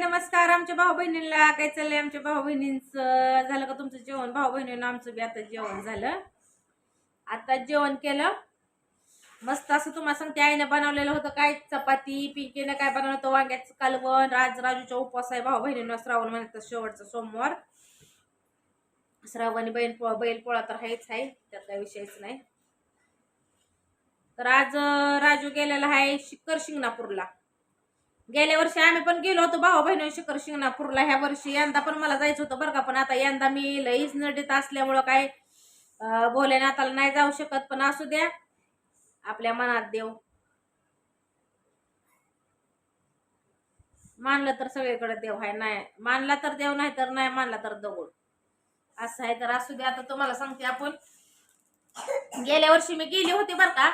नमस्कार आमच्या भाऊ बहिणींना काय चाललंय आमच्या भाऊ बहिणींचं झालं का तुमचं जेवण? भाऊ बहिणीनं आमचं बी आता जेवण झालं. आता जेवण केलं. मस्त असं तुम्हाला सांगते आईने बनवलेलं होतं काय? चपाती पिंकीनं काय बनवलं होतं? वांग्याचं कालवण. राज राजूचा उपवास आहे भाऊ बहिणीनं श्रावण महिन्यात शेवटचा सोमवार. श्रावणी बैल पोळा बैल पोळा तर आहेच आहे त्यात काही विषयच नाही. तर आज राजू गेलेला आहे शिखर शिंगणापूरला. गेल्या वर्षी आम्ही पण गेलो होतो भाऊ बहिणी शिखर शिंगणापूरला. ह्या वर्षी यंदा पण मला जायचं होतं बरं का पण आता यंदा मी लईच नडीत असल्यामुळं काय भोलेनाथाला नाही जाऊ शकत पण असू द्या. आपल्या मनात देव. मानलं तर सगळीकडे देव आहे नाही मानला तर देव नाही तर नाही मानला तर दगड. असं आहे तर असू द्या. आता तुम्हाला सांगते आपण. गेल्या वर्षी मी गेली होती बरं का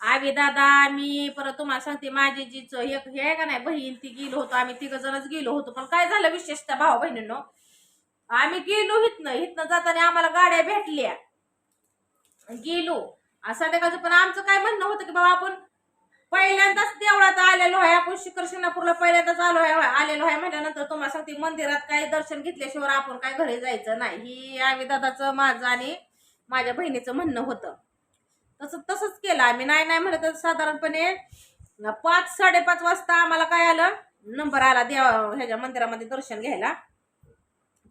आवी दादा मी परत तुम्हाला सांगते माझी जी एक हे आहे का नाही बहीण ती गेलो होतो आम्ही तिघ जणच गेलो होतो पण काय झालं विशेषतः भाऊ बहिणींनो? आम्ही गेलो हितनं हितनं जाताना आम्हाला गाड्या भेटल्या. गेलो. संध्याकाळचं पण आमचं काय म्हणणं होतं की बाबा आपण पहिल्यांदाच देवळात आलेलो आहे आपण शिखर शिंगणापूरला पहिल्यांदाच आलो आहे आलेलो आहे म्हटल्यानंतर तुम्हाला सांगते मंदिरात काय दर्शन घेतल्याशिवाय आपण काय घरी जायचं नाही. ही आम्ही दादाचं माझं आणि माझ्या बहिणीचं म्हणणं होतं. तसं तसंच केलं आम्ही. नाही नाही म्हणलं तर साधारणपणे पाच साडेपाच वाजता आम्हाला काय आलं? नंबर आला देवा ह्याच्या मंदिरामध्ये दर्शन घ्यायला.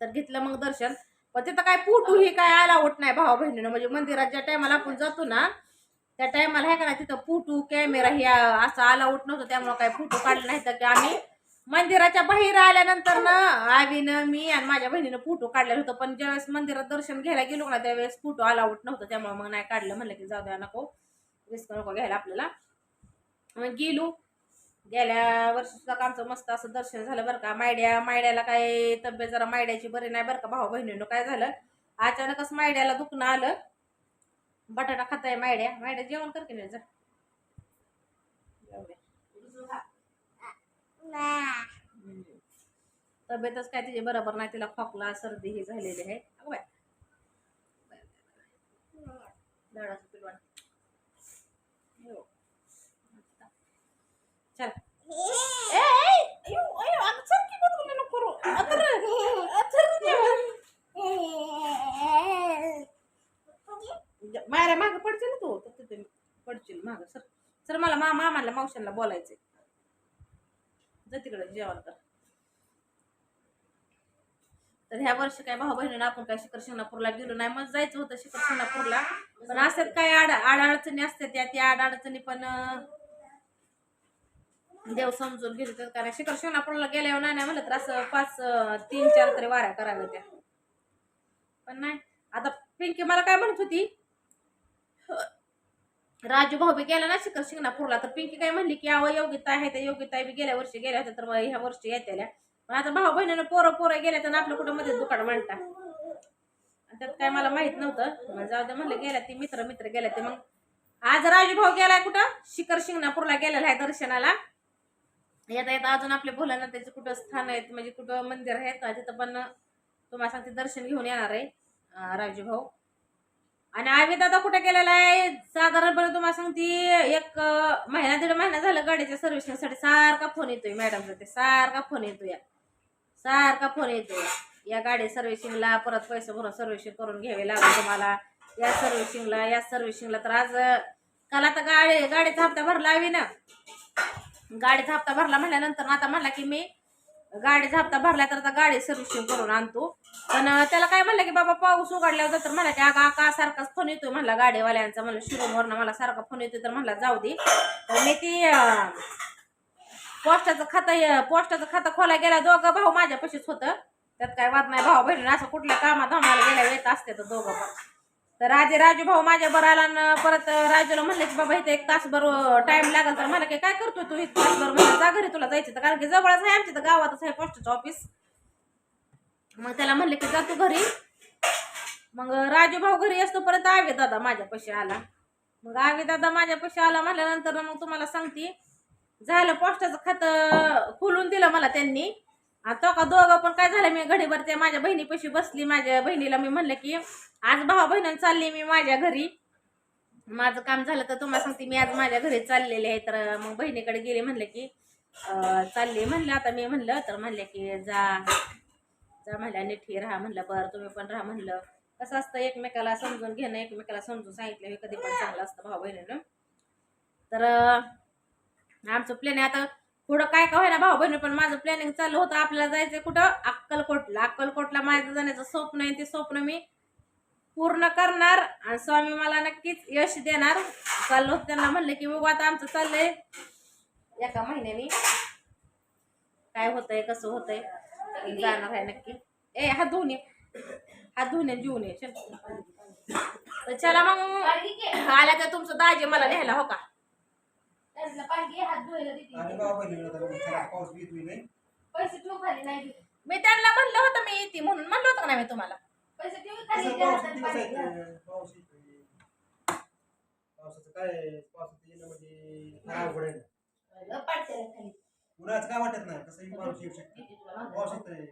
तर घेतलं मग दर्शन. पण तिथं काय फोटो ही काय अलाउट नाही भावा बहिणीनं. म्हणजे मंदिरात ज्या टायमाला आपण जातो ना त्या टायमाला हे का नाही तिथं फोटो कॅमेरा हे असं अलाउट नव्हतं. त्यामुळं काय फोटो काढले नाही तर की आम्ही. मंदिराच्या बाहेर आल्यानंतर ना आवीनं मी आणि माझ्या बहिणीनं फोटो काढलेलं होतं. पण ज्यावेळेस मंदिरात दर्शन घ्यायला गेलो ना त्यावेळेस फोटो अलाउट नव्हतं. त्यामुळे मग नाही काढलं. म्हणलं की जाऊ द्या नको. रिस्क नको घ्यायला आपल्याला. मग गेलो. गेल्या वर्षी सुद्धा आमचं मस्त असं दर्शन झालं बरं का. मायड्या मायड्याला काय तब्येत जरा मायड्याची बरी नाही बरं का. भाऊ बहिणीनं काय झालं? अचानकच मायड्याला दुखणं आलं. बटाटा खाताय मायड्या. मायड्या जेवण कर की नाही? जा जाऊ दे. हम्म. तब्येतच काय तिची बरोबर नाही तिला खोकला सर्दी ही झालेली आहे. बाय हो. चल. करू. मायरा माग पडशील ना तू? तर तिथे पडशील माग. सर सर मला मा मामाला मावशांना बोलायचंय. जा तिकडे जेवण कर. तर ह्या वर्षी काय भाऊ बहिणीनं आपण काय शिखर शिंगणापूरला गेलो नाही मग जायचं होतं शिखर शिंगणापूरला. पण असतात काय आड अडचणी असतात त्या त्या आडअडचणी पण देव समजून घेतो तर. कारण शिखर शिंगणापूरला गेल्यावर नाही नाही म्हणलं तर असं पाच तीन चार तरी वाऱ्या कराव्या त्या. पण नाही. आता पिंकी मला काय म्हणत होती? राजू भाऊ बी गेला ना शिखर शिंगणापूरला. तर पिंकी काय म्हणली की अहो योगिता आहे त्या योगिता बी गेल्या वर्षी गेल्या होत्या तर मग ह्या वर्षी येत्या पण आता भाऊ बहिणीनं पोरं पोरं गेल्या तर आपलं कुठं मध्ये दुकान म्हणता त्यात काय मला माहीत नव्हतं. जाऊ दे म्हणलं गेल्या ते मित्र मित्र गेल्या ते. मग आज राजू भाऊ गेलाय कुठं? शिखर शिंगणापूरला गेलेला आहे दर्शनाला. येता येता अजून आपले त्याचे कुठं स्थान आहेत म्हणजे कुठं मंदिर आहेत का तिथं पण तुम्हाला सांगते दर्शन घेऊन येणार आहे राजू भाऊ आणि आम्ही दादा कुठे गेलेला आहे? साधारणपणे तुम्हाला सांगते एक महिना दीड महिना झालं गाडीच्या सर्व्हिसिंगसाठी. सारखा फोन येतोय मॅडमचा ते सारखा फोन येतोय. सारखा फोन येतोय. या गाडी सर्व्हिसिंगला परत पैसे भरून सर्व्हिसिंग करून घ्यावे लागेल तुम्हाला. या सर्व्हिसिंगला या सर्व्हिसिंगला तर आज काल आता गाडी गाडीचा हप्ता भरला हवी ना. गाडीचा हप्ता भरला म्हणल्यानंतर आता म्हणला की मी गाडीचा हप्ता भरला तर आता गाडी सर्व्हिसिंग करून आणतो. पण त्याला काय म्हणलं की बाबा पाऊस उघडल्यावर तर म्हणला की अगा का सारखाच फोन येतोय म्हणला गाडीवाल्यांचा. म्हणलं शिरूमवरनं मला सारखा फोन येतोय तर म्हणला जाऊ दे. तर मी ती पोस्टाचं खातं पोस्टाचं खातं खोला गेला. दोघं भाऊ माझ्यापाशीच होतं. त्यात काय वाद नाही. भाऊ बहिणी असं कुठल्या कामात आम्हाला गेल्या येत असते तर दोघं पण. तर राजे राजू भाऊ माझ्या बरं आला न परत राजूला म्हणलं की बाबा इथे एक तासभर टाइम लागेल. तर मला की काय करतो तू? एक तासभर जा घरी तुला जायचं तर. कारण की जवळच आहे आमच्या तर गावातच आहे पोस्टाचं ऑफिस मग त्याला म्हणले की जा तू घरी. मग राजू भाऊ घरी असतो परत आवे दादा माझ्यापाशी आला. मग आवे दादा माझ्यापाशी आला म्हणल्यानंतर मग तुम्हाला सांगते. झालं पोस्टाचं खातं खोलून दिलं मला त्यांनी. आता का दोघं पण काय झालं मी घडीभर ते माझ्या बहिणीपाशी बसली. माझ्या बहिणीला मी म्हणलं की आज भावा बहिणीनं चालली मी माझ्या घरी. माझं काम झालं तर तुम्हाला सांगते मी आज माझ्या घरी चाललेले आहे. तर मग बहिणीकडे गेले म्हणलं की चालली म्हणलं. आता मी म्हणलं तर म्हणलं की जा जा म्हणल्या नीट राहा. म्हणलं बरं तुम्ही पण राहा. म्हणलं कसं असतं एकमेकाला समजून घेणं एकमेकाला समजून सांगितलं हे कधी पण चांगलं असतं भाऊ बहिणीनं. तर आमचं प्लॅन आहे आता पुढं काय काय होईना भाऊ बहिणी पण माझं प्लॅनिंग चालू होतं. आपल्याला जायचं कुठं? अक्कलकोटला. अक्कलकोटला माझं जाण्याचं स्वप्न आहे. ते स्वप्न मी पूर्ण करणार आणि स्वामी मला नक्कीच यश देणार. चाललो होतं त्यांना म्हणलं की बघू आता आमचं चाललंय. एका महिन्यानी काय होतंय कसं होतंय जाणार आहे नक्की. ए हा धुणे हा धुणे जीवन ये. तर चला मग. आल्या तर तुमचं दाजी मला लिहायला हो का? आणि बाबा बहिणीला तर मग त्याला पाऊस बीत बी नाही पैसे ठेवू खाली नाही. मी त्यांना म्हणलं होतं मी येते म्हणून म्हणलं होतं का नाही मी तुम्हाला पैसे ठेवू खाली कसं त्या पाऊस हातात किती पाणी दिवस घ्या. आहे? पाऊस येतोय. पावसाचं काय पावसाचं येणं म्हणजे फार अवघड आहे ना. अगं, पाडते रे खाली. उन्हाचं काय वाटत नाही कसंही माणूस येऊ शकतो पाऊस येतोय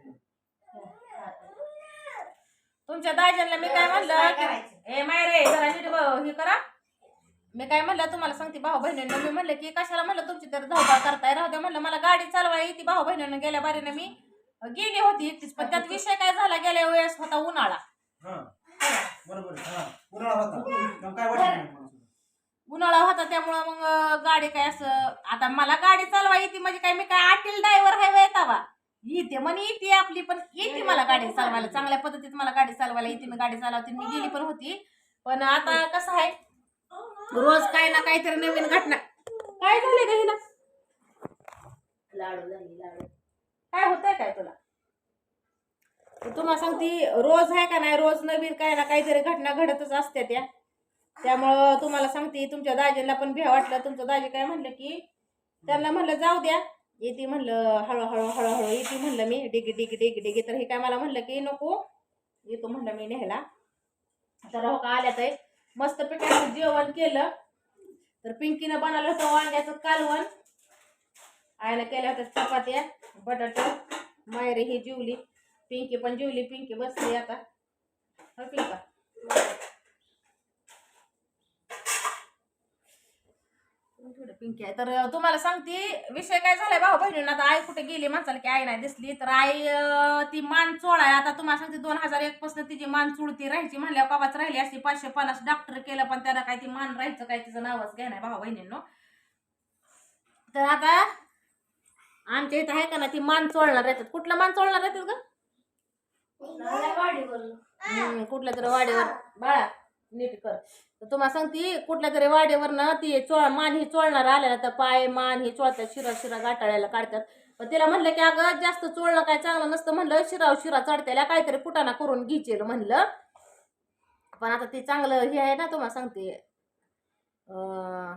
तुमच्या दाजींना मी काय म्हणलं काय की करायचं? ए मायरे जरा नीट ब- हे करा मी काय म्हणलं तुम्हाला सांगते भाऊ बहिणींना मी म्हणलं की कशाला म्हणलं तुमची तर धावपळ करताय. राहू द्या म्हणलं मला गाडी चालवायला येते भाऊ बहिणींना गेल्या बारीने मी गेली होती एकटीच पण त्यात विषय काय झाला गेल्या वेळेस होता उन्हाळा. हा बरोबर. हा उन्हाळा होता. मग काय वाटत नाही माणसाला. उन्हाळा होता त्यामुळं मग गाडी काय असं आता मला गाडी चालवा येते म्हणजे काय मी काय आटील ड्रायव्हर आहे येतावा येते म्हणे येते आपली पण येते मला गाडी चालवायला. चांगल्या पद्धतीत मला गाडी चालवायला येते मी गाडी चालवते मी गेली पण होती. पण आता कसं आहे? रोज काय ना काहीतरी नवीन घटना. काय झाले का हिला लाडू झाली लाडू. काय होतंय काय तुला? तुम्हाला सांगते रोज आहे का नाही रोज नवीन काय ना काहीतरी घटना घडतच असते त्या त्यामुळं तुम्हाला सांगते तुमच्या दाजीला पण भ्या वाटलं. तुमचं दाजी काय म्हणलं की त्यांना म्हणलं जाऊ द्या. येते म्हणलं हळूहळू हळूहळू येते म्हणलं मी डिगी डिगी डिगी डिगी. तर हे काय मला म्हणलं की नको. येतो म्हणलं मी न्यायला. तर हो का आल्या मस्त पिकाचं जेवण केलं. तर पिंकीनं बनवलं होतं वांग्याचं कालवण. आईनं केल्या होत्या चपात्या बटाटा मायरी ही जेवली. पिंकी पण जेवली. पिंकी बसली आता. हो पिंका थोडं पिंकी आहे. तर तुम्हाला सांगते विषय काय झालाय भाऊ बहिणींना आता आई कुठे गेली माणसाला की आई नाही दिसली तर आई अं, ती मान चोळाय आता तुम्हाला सांगते दोन हजार एक पासून तिची मान चुळती राहायची म्हणल्या बाबाच राहिली असती पाचशे पन्नास डॉक्टर केलं पण त्याला काय ती मान राहायचं काय तिचं नावच घ्या नाही भाऊ बहिणींनो. तर आता आमच्या इथं आहे का ना ती मान चोळणार येतात. कुठलं मान चोळणार येतात का कुठल्या तरी वाडीवर. बाळा. नीट कर. तर तुम्हाला सांगते कुठल्या तरी वाडीवर ना ती चोळ मान ही चोळणार आल्या तर पाय मान ही चोळतात शिरा शिरा गाठाळ्याला काढतात. पण तिला म्हणलं की अगं जास्त चोळणं काय चांगलं नसतं. म्हणलं शिराव शिरा चढत्याला काहीतरी कुटाणा करून घिचेल. म्हणलं. पण आता ते चांगलं हे आहे ना तुम्हाला सांगते. अं,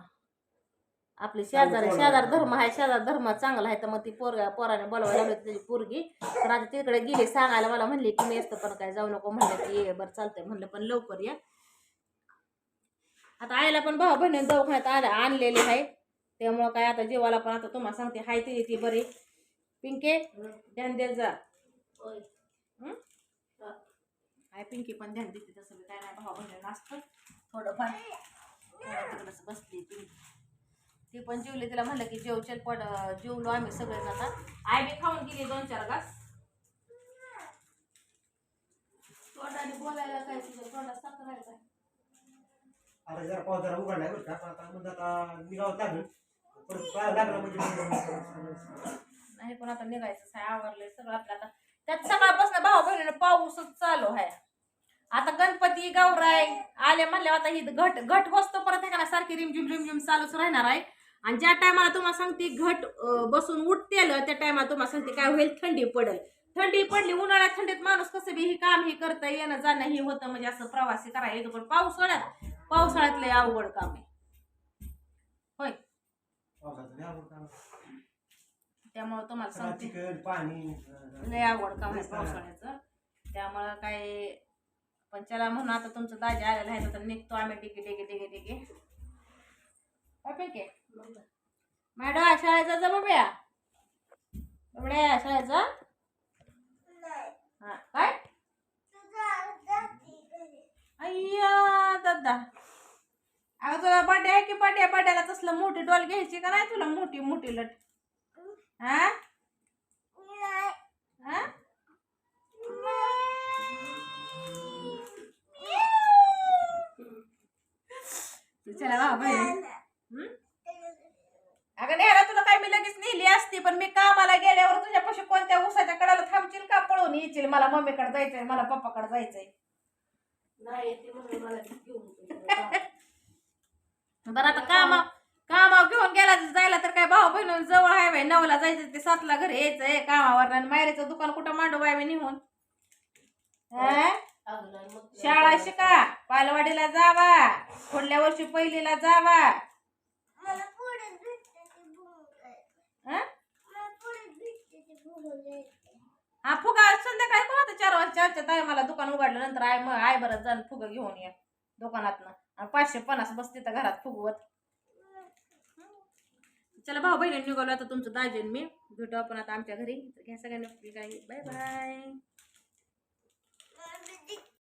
आपले शेजारी शेजार धर्म आहे शेजार धर्म चांगला आहे. तर मग ती पोरगा पोराने बोलवायला लावली त्याची पोरगी. तर आता तिकडे गेली सांगायला मला म्हणली की मी असतं पण काय जाऊ नको. म्हणलं की ये बरं चालतंय. म्हणलं पण लवकर या. आता आईला पण भाऊ बहिणी दवाखान्यात आल्या आणलेले आहे. त्यामुळं काय आता जेवाला पण आता तुम्हाला सांगते हाय ती ती बरी. पिंके ध्यान देत जा. होय. हाय पिंकी पण ध्यान देते तसं काय नाही भाऊ बहिणी असतं. थोडंफार. थोडं तिकडंच बसली ती. ती पण जेवली तिला म्हणलं की जेव चल पड जेवलो आम्ही सगळे आता आई बी खाऊन गेली दोन चार घास. तोंडाने बोलायला काय तुझं? तोंडात साखर आहे काय आता जरा पाऊस जरा उघडलाय बरं का पण आता म्हणजे आता निघावं लागलं. परत पाय लागला म्हणजे नाही पण आता निघायचं आहे आवरलंय सगळं आपलं. आता त्यात सकाळपासून भाऊ बहिणीनं पाऊसच चालू आहे. आता गणपती गौराय आले म्हणले आता ही घट घट बसतो परत आहे सारखी रिमझिम रिमझिम चालूच राहणार आहे. आणि ज्या टायमाला तुम्हाला सांगते घट अं, बसून उठतेल त्या टायमाला तुम्हाला सांगते काय होईल थंडी पडेल. थंडी पडली उन्हाळ्यात थंडीत माणूस कसं बी हे काम हे करता येणं जाणं हे होतं म्हणजे असं प्रवासी करायला येतो पण पावसाळ्यात पावसाळ्यात लय अवघड काम. आहे होय. त्यामुळे तुम्हाला सांगते. लय आवड काम आहे पावसाळ्याचं. त्यामुळं काय पण चला म्हणून आता तुमचं दाजी आलेलं आहे तर निघतो आम्ही डिगे डिगे डिगे डिगे ओके मॅडम शाळेचा जा बाबड्या बाबड्या शाळेचा? हा काय? अय्या दादा. अगं तुला बर्थडे आहे की बर्थडे बर्थडेला तसलं मोठी डॉल घ्यायची का नाही तुला? मोठी मोठी लट. हा हा चला बाबा हम्म? अगं नेहरा तुला काय मी लगेच नेली असती पण मी कामाला गेल्यावर तुझ्यापाशी कोणत्या उसाच्या कडाला थांबशील का? पळून येशील. मला मम्मीकडे जायचंय मला पप्पाकडे जायचंय नाही ते म्हणलं मला ते घेऊन ये. बरं आता कामा कामावर घेऊन गेला जायला तर काय भाऊ बहिण जवळ आहे बाई नऊला जायचं ते सातला घरी यायचंय कामावर आणि मायरीचं दुकान कुठं मांडू बाय मी निघून? हा? शाळा शिका बालवाडीला जावा पुढल्या वर्षी पहिलीला जावा. हा? कोण आता चार मला चारच्या टायमाला दुकान उघडलं नंतर आय मग आय बरं जण फुगं घेऊन या दुकानातनं. आणि पाचशे पन्नास बसते तर घरात फुगवत. चला भाऊ बहिणी निघालो आता तुमचं दाजीन मी. भेटू आपण आता आमच्या घरी. घ्या सगळ्यांना बाय बाय